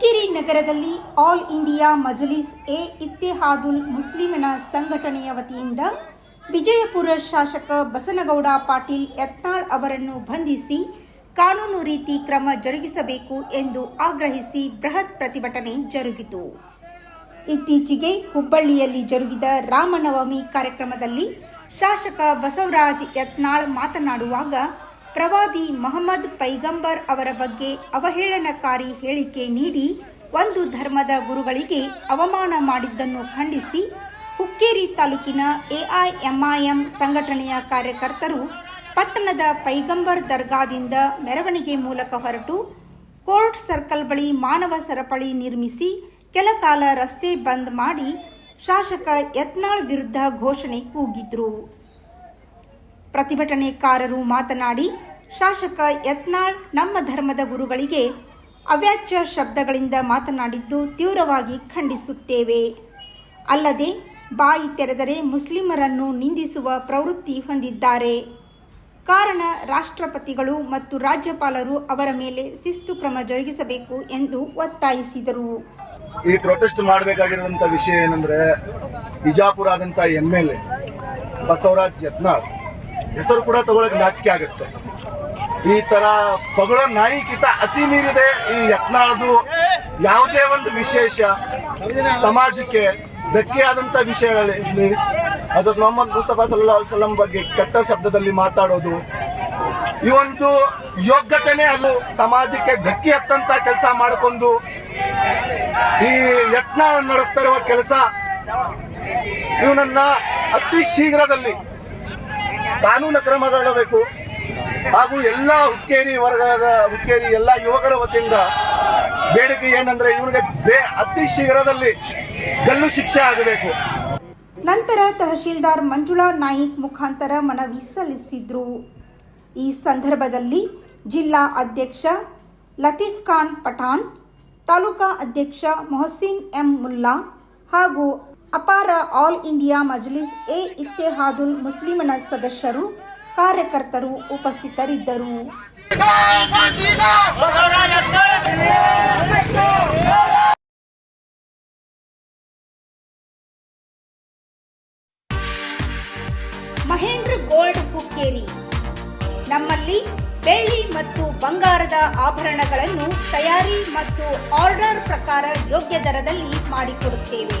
ಹುಕ್ಕೇರಿ ನಗರದಲ್ಲಿ all India Majlis e Ittehadul ಮುಸ್ಲಿಮನ ಸಂಘಟನೆಯ ವತಿಯಿಂದ ವಿಜಯಪುರ ಶಾಸಕ ಬಸನಗೌಡ ಪಾಟೀಲ್ ಯತ್ನಾಳ್ ಅವರನ್ನು ಬಂಧಿಸಿ ಕಾನೂನು ರೀತಿ ಕ್ರಮ ಜರುಗಿಸಬೇಕು ಎಂದು ಆಗ್ರಹಿಸಿ ಬೃಹತ್ ಪ್ರತಿಭಟನೆ ಜರುಗಿತು. ಇತ್ತೀಚೆಗೆ ಹುಬ್ಬಳ್ಳಿಯಲ್ಲಿ ಜರುಗಿದ ರಾಮನವಮಿ ಕಾರ್ಯಕ್ರಮದಲ್ಲಿ ಶಾಸಕ ಬಸವರಾಜ್ ಯತ್ನಾಳ್ ಮಾತನಾಡುವಾಗ ಪ್ರವಾದಿ ಮಹಮ್ಮದ್ ಪೈಗಂಬರ್ ಅವರ ಬಗ್ಗೆ ಅವಹೇಳನಕಾರಿ ಹೇಳಿಕೆ ನೀಡಿ ಒಂದು ಧರ್ಮದ ಗುರುಗಳಿಗೆ ಅವಮಾನ ಮಾಡಿದ್ದನ್ನು ಖಂಡಿಸಿ ಹುಕ್ಕೇರಿ ತಾಲೂಕಿನ ಎಐಎಂಐಎಂ ಸಂಘಟನೆಯ ಕಾರ್ಯಕರ್ತರು ಪಟ್ಟಣದ ಪೈಗಂಬರ್ ದರ್ಗಾದಿಂದ ಮೆರವಣಿಗೆ ಮೂಲಕ ಹೊರಟು ಕೋರ್ಟ್ ಸರ್ಕಲ್ ಬಳಿ ಮಾನವ ಸರಪಳಿ ನಿರ್ಮಿಸಿ ಕೆಲ ಕಾಲ ರಸ್ತೆ ಬಂದ್ ಮಾಡಿ ಶಾಸಕ ಯತ್ನಾಳ್ ವಿರುದ್ಧ ಘೋಷಣೆ ಕೂಗಿದ್ರು. ಪ್ರತಿಭಟನೆಕಾರರು ಮಾತನಾಡಿ, ಶಾಸಕ ಯತ್ನಾಳ್ ನಮ್ಮ ಧರ್ಮದ ಗುರುಗಳಿಗೆ ಅವ್ಯಾಚ್ಯ ಶಬ್ದಗಳಿಂದ ಮಾತನಾಡಿದ್ದು ತೀವ್ರವಾಗಿ ಖಂಡಿಸುತ್ತೇವೆ. ಅಲ್ಲದೆ, ಬಾಯಿ ತೆರೆದರೆ ಮುಸ್ಲಿಮರನ್ನು ನಿಂದಿಸುವ ಪ್ರವೃತ್ತಿ ಹೊಂದಿದ್ದಾರೆ. ಕಾರಣ ರಾಷ್ಟ್ರಪತಿಗಳು ಮತ್ತು ರಾಜ್ಯಪಾಲರು ಅವರ ಮೇಲೆ ಶಿಸ್ತು ಕ್ರಮ ಜರುಗಿಸಬೇಕು ಎಂದು ಒತ್ತಾಯಿಸಿದರು. ಈ ಪ್ರೊಟೆಸ್ಟ್ ಮಾಡಬೇಕಾಗಿರುವಂತಹ ವಿಷಯ ಏನಂದ್ರೆ, ಬಿಜಾಪುರ ಎಲ್ ಎ ಬಸವರಾಜ್ ಯತ್ನಾಳ್ ಹೆಸರು ಕೂಡ ತಗೊಳಕ್ ನಾಚಿಕೆ ಆಗುತ್ತೆ. ಈ ತರ ಪಗಳ ನಾಯಿಕಿತ ಅತಿ ಮೀರಿದೆ ಈ ಯತ್ನಾಳದು ಯಾವುದೇ ಒಂದು ವಿಶೇಷ ಸಮಾಜಕ್ಕೆ ಧಕ್ಕೆ ಆದಂತ ವಿಷಯಗಳಲ್ಲಿ ಅದು ಮೊಹಮ್ಮದ್ ಮುಸ್ತಫಾ ಸಲ್ಲಾ ಸಲಂ ಬಗ್ಗೆ ಕೆಟ್ಟ ಶಬ್ದದಲ್ಲಿ ಮಾತಾಡೋದು. ಈ ಒಂದು ಯೋಗ್ಯತೆನೇ ಅಲ್ಲೂ ಸಮಾಜಕ್ಕೆ ಧಕ್ಕೆ ಹತ್ತಂತ ಕೆಲಸ ಮಾಡಿಕೊಂಡು ಈ ಯತ್ನ ನಡೆಸ್ತಾ ಇರುವ ಕೆಲಸ ಇವನನ್ನ ಅತಿ ಶೀಘ್ರದಲ್ಲಿ ಕಾನೂನು ಕ್ರಮಗೊಳ್ಳಬೇಕು ಹಾಗೂ ಎಲ್ಲ ಹುಕ್ಕೇರಿ ವರ್ಗದ ಹುಕ್ಕೇರಿ ಎಲ್ಲ ಯುವಕರ ವತಿಯಿಂದ ಬೇಡಿಕೆ ಏನಂದ್ರೆ ಇವರಿಗೆ ಬೇ ಅತಿ ಶೀಘ್ರದಲ್ಲಿ ಗಲ್ಲು ಶಿಕ್ಷೆ ಆಗಬೇಕು. ನಂತರ ತಹಶೀಲ್ದಾರ್ ಮಂಜುಳಾ ನಾಯಿಕ್ ಮುಖಾಂತರ ಮನವಿ ಸಲ್ಲಿಸಿದ್ರು. ಈ ಸಂದರ್ಭದಲ್ಲಿ ಜಿಲ್ಲಾ ಅಧ್ಯಕ್ಷ ಲತೀಫ್ ಖಾನ್ ಪಠಾಣ್, ತಾಲೂಕಾ ಅಧ್ಯಕ್ಷ ಮೊಹಸಿನ್ ಎಂ ಮುಲ್ಲಾ ಹಾಗೂ ಅಪಾರ ಆಲ್ ಇಂಡಿಯಾ ಮಜ್ಲಿಸ್ ಎ ಇತ್ತೆಹಾದುಲ್ ಮುಸ್ಲಿಮನ ಸದಸ್ಯರು, ಕಾರ್ಯಕರ್ತರು ಉಪಸ್ಥಿತರಿದ್ದರು. ಮಹೇಂದ್ರ ಗೋಲ್ಡ್ ಹುಕ್ಕೇರಿ ನಮ್ಮಲ್ಲಿ ಬೆಳ್ಳಿ ಮತ್ತು ಬಂಗಾರದ ಆಭರಣಗಳನ್ನು ತಯಾರಿ ಮತ್ತು ಆರ್ಡರ್ ಪ್ರಕಾರ ಯೋಗ್ಯ ದರದಲ್ಲಿ ಮಾಡಿಕೊಡುತ್ತೇವೆ.